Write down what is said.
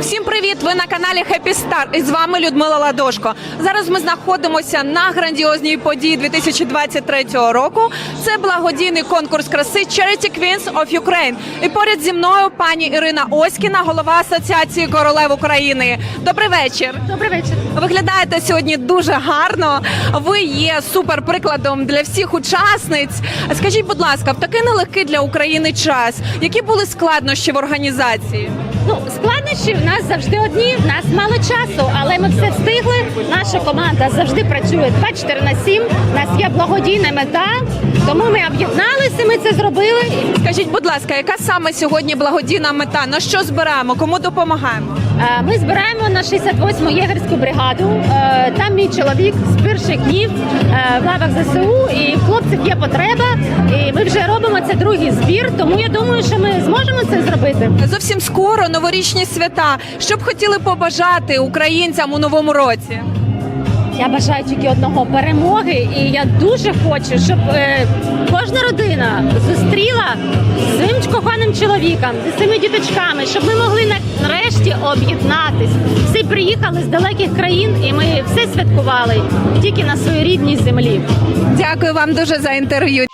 Всім привіт! Ви на каналі Happy Star і з вами Людмила Ладошко. Зараз ми знаходимося на грандіозній події 2023 року. Це благодійний конкурс краси Charity Queens of Ukraine. І поряд зі мною пані Ірина Оськіна, голова Асоціації королев України. Добрий вечір. Добрий вечір. Виглядаєте сьогодні дуже гарно. Ви є супер прикладом для всіх учасниць. Скажіть, будь ласка, в такий нелегкий для України час, які були складнощі в організації? Ну, складнощі в нас завжди одні, в нас мало часу, але ми все встигли. Наша команда завжди працює 24 на 7. У нас є благодійна мета, тому ми об'єдналися, ми це зробили. Скажіть, будь ласка, яка саме сьогодні благодійна мета? На що збираємо? Кому допомагаємо? Е, Ми збираємо на 68-му єгерську бригаду. Е, Там мій чоловік з перших днів е, в лавах ЗСУ, і в хлопців є потреба. І ми вже робимо це другий збір, тому я думаю, що ми зможемо це зробити. Зовсім скоро новорічні свята. Що б хотіли побажати українцям у новому році? Я бажаю тільки одного перемоги, і я дуже хочу, щоб е, кожна родина зустріла своїм коханим чоловіком, зі своїми діточками, щоб ми могли нарешті об'єднатись. Всі приїхали з далеких країн, і ми все святкували тільки на своїй рідній землі. Дякую вам дуже за інтерв'ю.